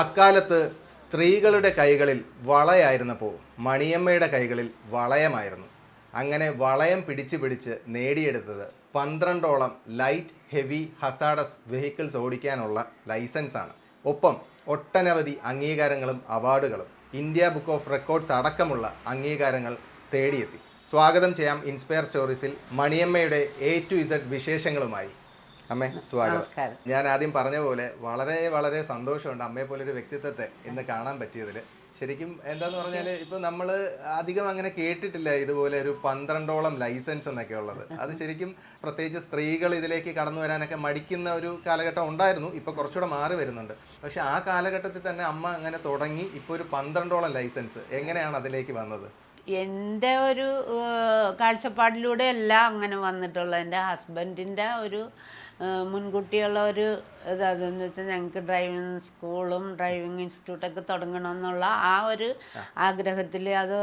അക്കാലത്ത് സ്ത്രീകളുടെ കൈകളിൽ വളയായിരുന്നപ്പോൾ മണിയമ്മയുടെ കൈകളിൽ വളയമായിരുന്നു. അങ്ങനെ വളയം പിടിച്ച് പിടിച്ച് നേടിയെടുത്തത് പന്ത്രണ്ടോളം ലൈറ്റ് ഹെവി ഹസാഡസ് വെഹിക്കിൾസ് ഓടിക്കാനുള്ള ലൈസൻസാണ് ഒപ്പം ഒട്ടനവധി അംഗീകാരങ്ങളും അവാർഡുകളും ഇന്ത്യ ബുക്ക് ഓഫ് റെക്കോർഡ്സ് അടക്കമുള്ള അംഗീകാരങ്ങൾ തേടിയെത്തി. സ്വാഗതം ചെയ്യാം ഇൻസ്പയർ സ്റ്റോറീസിൽ മണിയമ്മയുടെ എ ടു ഇസഡ് വിശേഷങ്ങളുമായി. അമ്മേ സ്വാഗതം. ഞാൻ ആദ്യം പറഞ്ഞ പോലെ വളരെ വളരെ സന്തോഷമുണ്ട് അമ്മയെ പോലെ ഒരു വ്യക്തിത്വത്തെ ഇന്ന് കാണാൻ പറ്റിയതിൽ ശരിക്കും എന്താന്ന് പറഞ്ഞാൽ ഇപ്പൊ നമ്മൾ അധികം അങ്ങനെ കേട്ടിട്ടില്ല ഇതുപോലെ ഒരു പന്ത്രണ്ടോളം ലൈസൻസ് എന്നൊക്കെ ഉള്ളത്. അത് ശരിക്കും പ്രത്യേകിച്ച് സ്ത്രീകൾ ഇതിലേക്ക് കടന്നു വരാനൊക്കെ മടിക്കുന്ന ഒരു കാലഘട്ടം ഉണ്ടായിരുന്നു. ഇപ്പൊ കുറച്ചുകൂടെ മാറി വരുന്നുണ്ട്. പക്ഷെ ആ കാലഘട്ടത്തിൽ തന്നെ അമ്മ അങ്ങനെ തുടങ്ങി ഇപ്പൊ ഒരു പന്ത്രണ്ടോളം ലൈസൻസ്. എങ്ങനെയാണ് അതിലേക്ക് വന്നത്? എന്റെ ഒരു കാഴ്ചപ്പാടിലൂടെ അല്ല അങ്ങനെ വന്നിട്ടുള്ളത് എന്റെ ഹസ്ബൻഡിന്റെ ഒരു മുൻകൂട്ടിയുള്ള ഒരു ഇത് അതെന്ന് വെച്ചാൽ ഞങ്ങൾക്ക് ഡ്രൈവിംഗ് സ്കൂളും ഡ്രൈവിംഗ് ഇൻസ്റ്റിറ്റ്യൂട്ടൊക്കെ തുടങ്ങണമെന്നുള്ള ആ ഒരു ആഗ്രഹത്തിൽ അത്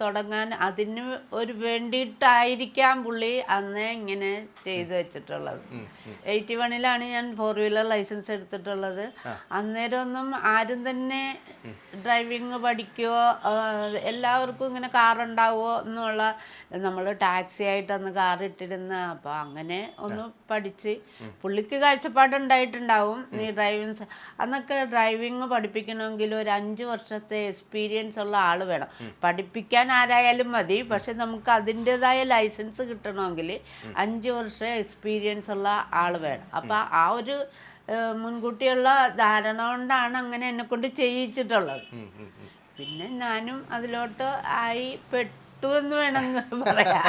തുടങ്ങാൻ അതിന് ഒരു വേണ്ടിയിട്ടായിരിക്കാം പുള്ളി അന്നേ ഇങ്ങനെ ചെയ്തു വെച്ചിട്ടുള്ളത്. എയ്റ്റി വണ്ണിലാണ് ഞാൻ ഫോർ വീലർ ലൈസൻസ് എടുത്തിട്ടുള്ളത്. അന്നേരമൊന്നും ആരും തന്നെ ഡ്രൈവിംഗ് പഠിക്കുവോ ആ, എല്ലാവർക്കും ഇങ്ങനെ കാർ ഉണ്ടാവുമോ എന്നുള്ള നമ്മൾ ടാക്സി ആയിട്ട് അന്ന് കാർ ഇട്ടിരുന്ന അപ്പോൾ അങ്ങനെ ഒന്ന് പഠിച്ച് പുള്ളിക്ക് കാഴ്ചപ്പാടുണ്ടായിട്ടുണ്ടാവും. ഈ ഡ്രൈവിംഗ് സ- അന്നൊക്കെ ഡ്രൈവിങ് പഠിപ്പിക്കണമെങ്കിൽ ഒരു അഞ്ച് വർഷത്തെ എക്സ്പീരിയൻസ് ഉള്ള ആൾ വേണം. പഠിപ്പിക്കാൻ ആരായാലും മതി. പക്ഷെ നമുക്ക് അതിന്റെതായ ലൈസൻസ് കിട്ടണമെങ്കിൽ അഞ്ച് വർഷം എക്സ്പീരിയൻസ് ഉള്ള ആൾ വേണം. അപ്പം ആ ഒരു മുൻകൂട്ടിയുള്ള ധാരണ കൊണ്ടാണ് അങ്ങനെ എന്നെ കൊണ്ട് ചെയ്യിച്ചിട്ടുള്ളത്. പിന്നെ ഞാനും അതിലോട്ട് ആയി പെട്ടു. എന്ന് വേണമെന്ന് പറയാ.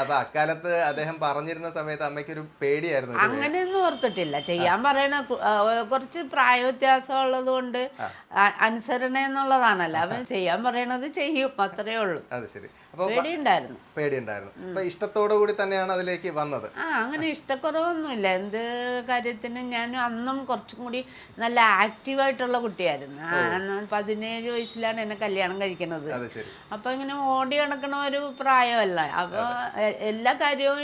അപ്പൊ അക്കാലത്ത് അദ്ദേഹം പറഞ്ഞിരുന്ന സമയത്ത് അമ്മയ്ക്കൊരു പേടിയായിരുന്നു. അങ്ങനെയൊന്നും ഓർത്തിട്ടില്ല. ചെയ്യാൻ പറയണ കുറച്ച് പ്രായ വ്യത്യാസം ഉള്ളത് കൊണ്ട് അനുസരണ എന്നുള്ളതാണല്ലോ. അവൻ ചെയ്യാൻ പറയണത് ചെയ്യും. അത്രേ ഉള്ളൂ. അത് ശരി. പേടിയുണ്ടായിരുന്നു. പേടിയുണ്ടായിരുന്നു. അപ്പൊ ഇഷ്ടത്തോടു കൂടി തന്നെയാണ് അതിലേക്ക് വന്നത്. ആ അങ്ങനെ ഇഷ്ടക്കുറവൊന്നുമില്ല. എന്ത് കാര്യത്തിനും ഞാൻ അന്നും കുറച്ചും കൂടി നല്ല ആക്റ്റീവായിട്ടുള്ള കുട്ടിയായിരുന്നു. അന്ന് പതിനേഴ് വയസ്സിലാണ് എന്നെ കല്യാണം കഴിക്കുന്നത്. അപ്പൊ ഇങ്ങനെ ഓടി നടക്കണ ഒരു പ്രായമല്ല. അപ്പൊ എല്ലാ കാര്യവും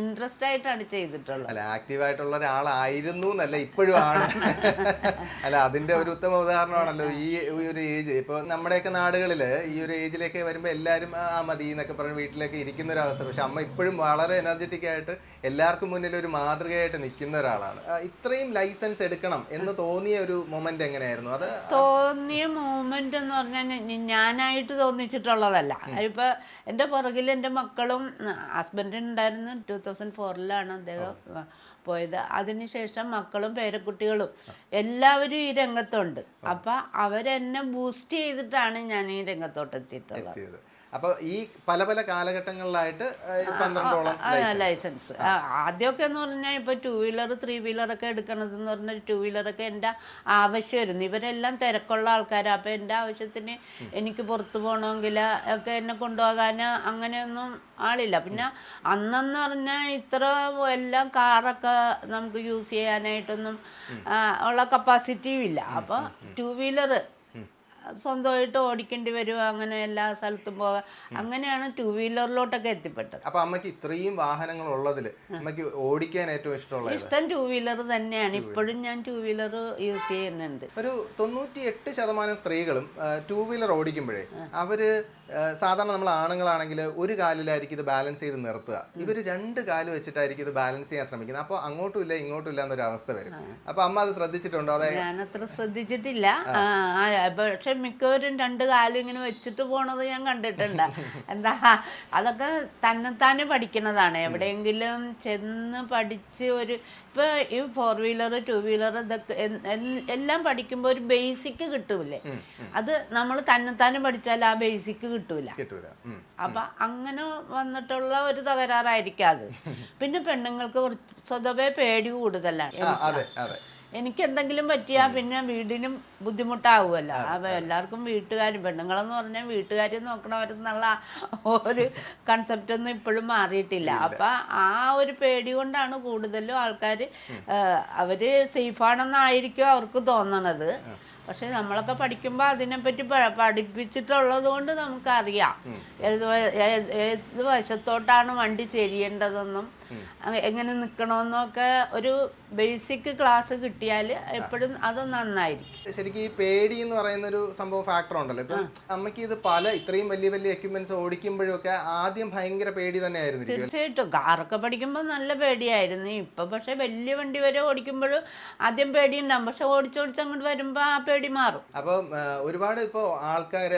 ഇൻട്രസ്റ്റ് ആയിട്ടാണ് ചെയ്തിട്ടുള്ളത്. അല്ല ആക്റ്റീവ് ആയിട്ടുള്ള ഒരാളായിരുന്നു എന്നല്ല ഇപ്പോഴും ആണ്. അല്ല അതിന്റെ ഒരു ഉത്തമ ഉദാഹരണമാണല്ലോ ഈ ഒരു ഏജ് ഇപ്പൊ നമ്മുടെയൊക്കെ നാടുകളിൽ ഈ ഒരു ഏജിലേക്ക് വരുമ്പോ എല്ലാരും മതി എന്നൊക്കെ പറഞ്ഞ് വീട്ടിലേക്ക് ഇരിക്കുന്ന ഒരു അവസ്ഥ പക്ഷെ അമ്മ ഇപ്പോഴും വളരെ എനർജറ്റിക് ആയിട്ട് എല്ലാവർക്കും മുന്നിൽ ഒരു മാതൃകയായിട്ട് നിൽക്കുന്ന ഒരാളാണ്. ഇത്രയും ലൈസൻസ് എടുക്കണം എന്ന് തോന്നിയ ഒരു മൊമെന്റ് എങ്ങനെയായിരുന്നു? അത് തോന്നിയ മൊമെന്റ് എന്ന് പറഞ്ഞാൽ ഞാനായിട്ട് തോന്നിച്ചിട്ടുള്ളതല്ല. ഇപ്പൊ എന്റെ പുറകിൽ എന്റെ മക്കളും ഹസ്ബൻഡിനുണ്ടായിരുന്നു ടൂ തൗസൻഡ് ഫോറിലാണ് അദ്ദേഹം പോയത്. അതിനുശേഷം മക്കളും പേരക്കുട്ടികളും എല്ലാവരും ഈ രംഗത്തുണ്ട്. അപ്പൊ അവരെന്നെ ബൂസ്റ്റ് ചെയ്തിട്ടാണ് ഞാൻ ഈ രംഗത്തോട്ട് എത്തിയിട്ടുള്ളത് എത്തിയത് അപ്പൊ ഈ പല പല കാലഘട്ടങ്ങളിലായിട്ട് പന്ത്രണ്ടോളം ലൈസൻസ് ആദ്യമൊക്കെ എന്ന് പറഞ്ഞാൽ ഇപ്പോൾ ടൂ വീലർ ത്രീ വീലറൊക്കെ എടുക്കണത് എന്ന് പറഞ്ഞാൽ ടൂ വീലറൊക്കെ എന്റെ ആവശ്യമായിരുന്നു. ഇവരെല്ലാം തിരക്കുള്ള ആൾക്കാരാണ് അപ്പോൾ എന്റെ ആവശ്യത്തിന് എനിക്ക് പുറത്തു പോകണമെങ്കിൽ ഒക്കെ എന്നെ കൊണ്ടുപോകാൻ അങ്ങനെയൊന്നും ആളില്ല. പിന്നെ അന്നെന്ന് പറഞ്ഞാൽ ഇത്ര എല്ലാം കാറൊക്കെ നമുക്ക് യൂസ് ചെയ്യാനായിട്ടൊന്നും ഉള്ള കപ്പാസിറ്റിയും ഇല്ല. അപ്പോൾ ടൂ വീലർ സ്വന്തമായിട്ട് ഓടിക്കേണ്ടി വരും അങ്ങനെ എല്ലാ സ്ഥലത്തും പോകാം. അങ്ങനെയാണ് ടൂ വീലറിലോട്ടൊക്കെ എത്തിപ്പെട്ടത്. അപ്പൊ അമ്മയ്ക്ക് ഇത്രയും വാഹനങ്ങൾ ഉള്ളതിൽ അമ്മയ്ക്ക് ഓടിക്കാൻ ഏറ്റവും ഇഷ്ടമുള്ള ഇഷ്ടം ടൂ വീലർ തന്നെയാണ്. ഇപ്പോഴും ഞാൻ ടൂ വീലർ യൂസ് ചെയ്യുന്നുണ്ട്. ഒരു തൊണ്ണൂറ്റി എട്ട് ശതമാനം സ്ത്രീകളും ടൂ വീലർ ഓടിക്കുമ്പോഴേ അവർ സാധാരണ നമ്മൾ ആണുങ്ങളാണെങ്കിൽ ഒരു കാലിലായിരിക്കും ഇത് ബാലൻസ് ചെയ്ത് നിർത്തുക. ഇവർ രണ്ട് കാൽ വെച്ചിട്ടായിരിക്കും ഇത് ബാലൻസ് ചെയ്യാൻ ശ്രമിക്കുന്നത്. അപ്പോൾ അങ്ങോട്ടും ഇല്ല ഇങ്ങോട്ടും ഇല്ല എന്നൊരു അവസ്ഥ വരും. അപ്പൊ അമ്മ അത് ശ്രദ്ധിച്ചിട്ടുണ്ടോ? അതെ. ഞാനത്ര ശ്രദ്ധിച്ചിട്ടില്ല. പക്ഷെ മിക്കവരും രണ്ട് കാലും ഇങ്ങനെ വെച്ചിട്ട് പോണത് ഞാൻ കണ്ടിട്ടുണ്ട്. എന്താ അതൊക്കെ തന്നെത്താനെ പഠിക്കുന്നതാണ്. എവിടെയെങ്കിലും ചെന്ന് പഠിച്ച് ഒരു ഇപ്പൊ ഈ ഫോർ വീലർ ടു വീലർ ഇതൊക്കെ എല്ലാം പഠിക്കുമ്പോൾ ഒരു ബേസിക് കിട്ടൂലേ അത് നമ്മൾ തന്നെത്താനും പഠിച്ചാൽ ആ ബേസിക് കിട്ടൂല. അപ്പം അങ്ങനെ വന്നിട്ടുള്ള ഒരു തകരാറായിരിക്കും അത്. പിന്നെ പെണ്ണുങ്ങൾക്ക് കുറച്ച് സ്വതവേ പേടി കൂടുതലാണ്. എനിക്ക് എന്തെങ്കിലും പറ്റിയാ പിന്നെ വീടിനും ബുദ്ധിമുട്ടാവുമല്ലോ. അപ്പൊ എല്ലാവർക്കും വീട്ടുകാരും പെണ്ണുങ്ങളെന്ന് പറഞ്ഞാൽ വീട്ടുകാരെ നോക്കണവരെന്നുള്ള ഒരു കൺസെപ്റ്റ് ഒന്നും ഇപ്പോഴും മാറിയിട്ടില്ല. അപ്പൊ ആ ഒരു പേടി കൊണ്ടാണ് കൂടുതലും ആൾക്കാർ അവർ സേഫാണെന്നായിരിക്കും അവർക്ക് തോന്നണത്. പക്ഷെ നമ്മളൊക്കെ പഠിക്കുമ്പോൾ അതിനെപ്പറ്റി പഠിപ്പിച്ചിട്ടുള്ളത് കൊണ്ട് നമുക്കറിയാം. ഏത് ഏത് വശത്തോട്ടാണ് വണ്ടി ചെരിയേണ്ടതെന്നും എങ്ങനെ നിൽക്കണമെന്നൊക്കെ ഒരു ബേസിക് ക്ലാസ് കിട്ടിയാൽ എപ്പോഴും അത് നന്നായിരിക്കും. ശരിക്കും ഈ പേടി എന്ന് പറയുന്ന ഒരു സംഭവം ഫാക്ടർ ഉണ്ടല്ലോ. ഇപ്പൊ അമ്മയ്ക്ക് ഇത് പല ഇത്രയും വലിയ വലിയ എക്യുപ്മെന്റ്സ് ഓടിക്കുമ്പോഴൊക്കെ ആദ്യം ഭയങ്കര പേടി തന്നെയായിരുന്നു തീർച്ചയായിട്ടും. കാറൊക്കെ പഠിക്കുമ്പോൾ നല്ല പേടിയായിരുന്നു. ഇപ്പൊ പക്ഷെ വലിയ വണ്ടി വരെ ഓടിക്കുമ്പോഴും ആദ്യം പേടിയുണ്ടാവും. പക്ഷെ ഓടിച്ചോടിച്ച് അങ്ങോട്ട് വരുമ്പോൾ ആ പേടി മാറും. അപ്പം ഒരുപാട് ഇപ്പോൾ ആൾക്കാർ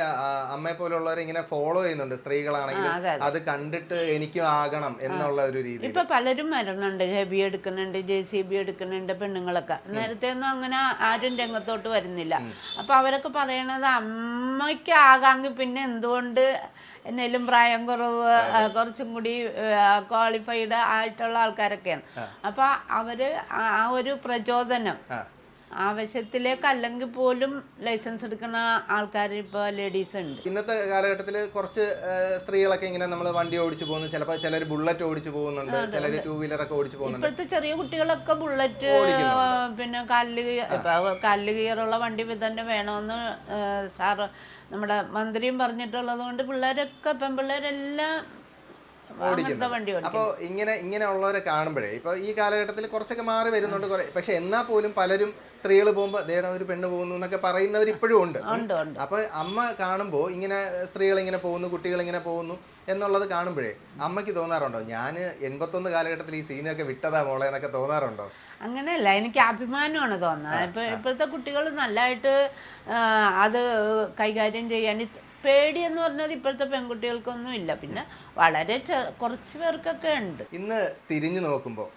അമ്മയെ പോലുള്ളവർ ഇങ്ങനെ ഫോളോ ചെയ്യുന്നുണ്ട്. സ്ത്രീകളാണെങ്കിൽ അത് കണ്ടിട്ട് എനിക്കും ആകണം എന്നുള്ള ഒരു രീതി ഇപ്പൊ പലരും വരുന്നുണ്ട് ഹെവി എടുക്കുന്നുണ്ട് ജെ സി ബി എടുക്കുന്നുണ്ട് പെണ്ണുങ്ങളൊക്കെ. നേരത്തെ ഒന്നും അങ്ങനെ ആരും രംഗത്തോട്ട് വരുന്നില്ല. അപ്പൊ അവരൊക്കെ പറയണത് അമ്മയ്ക്ക് ആകാമെങ്കിൽ പിന്നെ എന്തുകൊണ്ട് എന്നേലും പ്രായം കുറവ് കുറച്ചും കൂടി ക്വാളിഫൈഡ് ആയിട്ടുള്ള ആൾക്കാരൊക്കെയാണ്. അപ്പൊ അവർ ആ ഒരു പ്രചോദനം. ആവശ്യത്തിലേക്ക് അല്ലെങ്കിൽ പോലും ലൈസൻസ് എടുക്കുന്ന ആൾക്കാർ ഇപ്പോൾ ലേഡീസ് ഉണ്ട്. ഇന്നത്തെ കാലഘട്ടത്തിൽ കുറച്ച് സ്ത്രീകളൊക്കെ ഇങ്ങനെ നമ്മൾ വണ്ടി ഓടിച്ചു പോകുന്നു. ചിലപ്പോൾ ചിലർ ബുള്ളറ്റ് ഓടിച്ചു പോകുന്നുണ്ട്. ചിലർ ടൂ വീലർ ഒക്കെ ഓടിച്ചു പോകുന്നുണ്ട്. ഇപ്പോഴത്തെ ചെറിയ കുട്ടികളൊക്കെ ബുള്ളറ്റ് പിന്നെ കല്ല് ഇപ്പൊ കല്ല് ഗിയറുള്ള വണ്ടി തന്നെ വേണമെന്ന് സാറ് നമ്മുടെ മന്ത്രിയും പറഞ്ഞിട്ടുള്ളത് കൊണ്ട് പിള്ളേരൊക്കെ പെൺപിള്ളേരെല്ലാം അപ്പോൾ ഇങ്ങനെ ഇങ്ങനെ ഉള്ളവരെ കാണുമ്പോഴേ ഇപ്പൊ ഈ കാലഘട്ടത്തിൽ കുറച്ചൊക്കെ മാറി വരുന്നുണ്ട് കുറെ. പക്ഷെ എന്നാൽ പോലും പലരും സ്ത്രീകൾ പോകുമ്പോൾ ദേടാ ഒരു പെണ്ണ് പോകുന്നു എന്നൊക്കെ പറയുന്നവർ ഇപ്പോഴും ഉണ്ട്. അപ്പൊ അമ്മ കാണുമ്പോൾ ഇങ്ങനെ സ്ത്രീകൾ ഇങ്ങനെ പോകുന്നു കുട്ടികൾ ഇങ്ങനെ പോകുന്നു എന്നുള്ളത് കാണുമ്പോഴേ അമ്മയ്ക്ക് തോന്നാറുണ്ടോ? ഞാൻ എൺപത്തൊന്ന് കാലഘട്ടത്തിൽ ഈ സീനൊക്കെ വിട്ടതാ മോളെ എന്നൊക്കെ തോന്നാറുണ്ടോ? അങ്ങനെയല്ല എനിക്ക് അഭിമാനമാണ് തോന്നുന്നത്. ഇപ്പൊ ഇപ്പോഴത്തെ കുട്ടികൾ നല്ലതായിട്ട് അത് കൈകാര്യം ചെയ്യാൻ പേടി എന്ന് പറഞ്ഞത് ഇപ്പോഴത്തെ പെൺകുട്ടികൾക്കൊന്നും ഇല്ല. പിന്നെ വളരെ കുറച്ച് പേർക്കൊക്കെ ഉണ്ട്. ഇന്ന് തിരിഞ്ഞു നോക്കുമ്പോൾ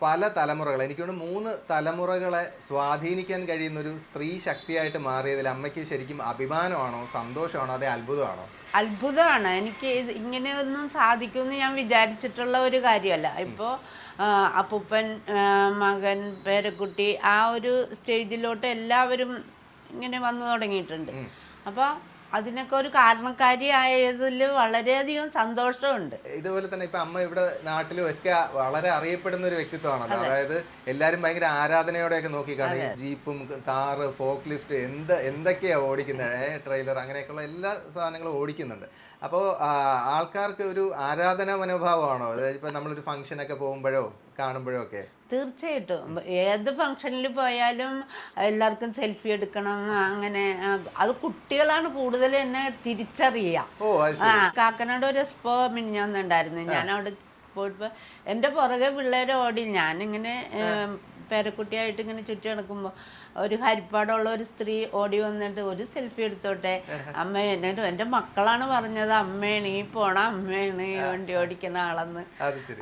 പല തലമുറകൾ എനിക്കൊന്ന് മൂന്ന് തലമുറകളെ സ്വാധീനിക്കാൻ കഴിയുന്ന ഒരു സ്ത്രീ ശക്തിയായിട്ട് മാറിയതിൽ അമ്മയ്ക്ക് ശരിക്കും അഭിമാനമാണോ സന്തോഷമാണോ അതേ അത്ഭുതമാണോ? അത്ഭുതമാണ്. എനിക്ക് ഇത് ഇങ്ങനെയൊന്നും സാധിക്കുമെന്ന് ഞാൻ വിചാരിച്ചിട്ടുള്ള ഒരു കാര്യമല്ല. ഇപ്പോൾ അപ്പൂപ്പൻ മകൻ പേരക്കുട്ടി ആ ഒരു സ്റ്റേജിലോട്ട് എല്ലാവരും ഇങ്ങനെ വന്നു തുടങ്ങിയിട്ടുണ്ട്. അപ്പോൾ അതിനൊക്കെ ഒരു കാരണക്കാരിയായതിൽ വളരെയധികം സന്തോഷമുണ്ട്. ഇതുപോലെ തന്നെ ഇപ്പൊ അമ്മ ഇവിടെ നാട്ടിലും ഒക്കെ വളരെ അറിയപ്പെടുന്ന ഒരു വ്യക്തിത്വമാണല്ലോ. അതായത് എല്ലാരും ഭയങ്കര ആരാധനയോടെയൊക്കെ ഒക്കെ ഈ ജീപ്പും കാറ് ഫോക്ക് ലിഫ്റ്റ് എന്ത് എന്തൊക്കെയാ ഓടിക്കുന്നത് ട്രെയിലർ അങ്ങനെയൊക്കെയുള്ള എല്ലാ സാധനങ്ങളും ഓടിക്കുന്നുണ്ട്. അപ്പോൾ ആൾക്കാർക്ക് ഒരു ആരാധന മനോഭാവമാണോ? അതായത് ഇപ്പൊ നമ്മളൊരു ഫംഗ്ഷനൊക്കെ പോകുമ്പോഴോ കാണുമ്പോഴോ ഒക്കെ? തീർച്ചയായിട്ടും. ഏത് ഫംഗ്ഷനിൽ പോയാലും എല്ലാവർക്കും സെൽഫി എടുക്കണം അങ്ങനെ അത് കുട്ടികളാണ് കൂടുതൽ എന്നെ തിരിച്ചറിയുക. കാക്കനാട് ഒരു എക്സ്പോ മിനിഞ്ഞൊന്നുണ്ടായിരുന്നു. ഞാൻ അവിടെ പോയപ്പോൾ എന്റെ പുറകെ പിള്ളേരെ ഓടി. ഞാനിങ്ങനെ പേരക്കുട്ടിയായിട്ട് ഇങ്ങനെ ചുറ്റി നടക്കുമ്പോൾ ഒരു ഹരിപ്പാടുള്ള ഒരു സ്ത്രീ ഓടി വന്നിട്ട് ഒരു സെൽഫി എടുത്തോട്ടെ? അമ്മ എന്നിട്ട് എന്റെ മക്കളാണ് പറഞ്ഞത്. അമ്മയാണ് ഈ പോണ. അമ്മയാണ് ഈ വണ്ടി ഓടിക്കുന്ന ആളെന്ന്.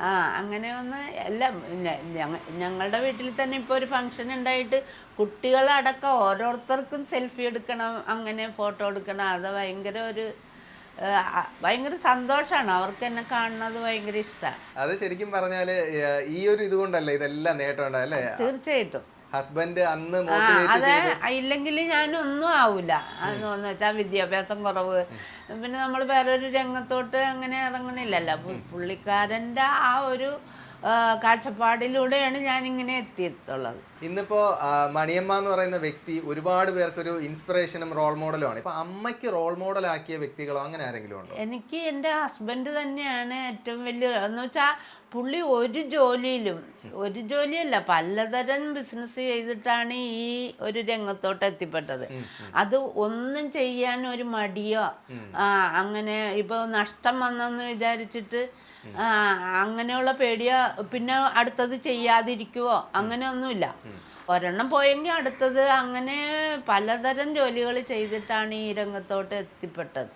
ആ അങ്ങനെ ഒന്ന് എല്ലാം ഞങ്ങളുടെ വീട്ടിൽ തന്നെ ഇപ്പോൾ ഒരു ഫംഗ്ഷൻ ഉണ്ടായിട്ട് കുട്ടികളടക്കം ഓരോരുത്തർക്കും സെൽഫി എടുക്കണം അങ്ങനെ ഫോട്ടോ എടുക്കണം. അത് ഭയങ്കര ഒരു ഭയങ്കര സന്തോഷമാണ് അവർക്ക് എന്നെ കാണുന്നത് ഭയങ്കര ഇഷ്ടമാണ് അത് ശരിക്കും പറഞ്ഞാൽ ഈ ഒരു ഇതുകൊണ്ടല്ലേ ഇതെല്ലാം നേട്ടം തീർച്ചയായിട്ടും. ഹസ്ബൻഡ് അന്ന് അതെ ഇല്ലെങ്കിൽ ഞാനൊന്നും ആവില്ല എന്ന് വെച്ചാൽ വിദ്യാഭ്യാസം കുറവ്. പിന്നെ നമ്മൾ വേറൊരു രംഗത്തോട്ട് അങ്ങനെ ഇറങ്ങണില്ലല്ലോ. പുള്ളിക്കാരന്റെ ആ ഒരു ആ, ഞാൻ ഇങ്ങനെ എത്തിയിട്ടുള്ളത്. ഇന്നിപ്പോ മണിയമ്മ എന്ന് പറയുന്ന വ്യക്തി ഒരുപാട് പേർക്കൊരു ഇൻസ്പിറേഷനും റോൾ മോഡലുമാണ്. ഇപ്പൊ അമ്മയ്ക്ക് റോൾ മോഡൽ ആക്കിയ വ്യക്തികളോ അങ്ങനെ ആരെങ്കിലും ഉണ്ടോ? എനിക്ക് എന്റെ ഹസ്ബൻഡ് തന്നെയാണ് ഏറ്റവും വലിയ എന്ന് വെച്ചാൽ പുള്ളി ഒരു ജോലിയിലും ഒരു ജോലിയല്ല പലതരം ബിസിനസ് ചെയ്തിട്ടാണ് ഈ ഒരു രംഗത്തോട്ട് എത്തിപ്പെട്ടത്. അത് ഒന്നും ചെയ്യാൻ ഒരു മടിയോ അങ്ങനെ ഇപ്പോൾ നഷ്ടം വന്നെന്ന് വിചാരിച്ചിട്ട് അങ്ങനെയുള്ള പേടിയോ. പിന്നെ അടുത്തത് ചെയ്യാതിരിക്കുവോ? അങ്ങനെയൊന്നുമില്ല. ഒരെണ്ണം പോയെങ്കിൽ അടുത്തത് അങ്ങനെ പലതരം ജോലികൾ ചെയ്തിട്ടാണ് ഈ രംഗത്തോട്ട് എത്തിപ്പെട്ടത്.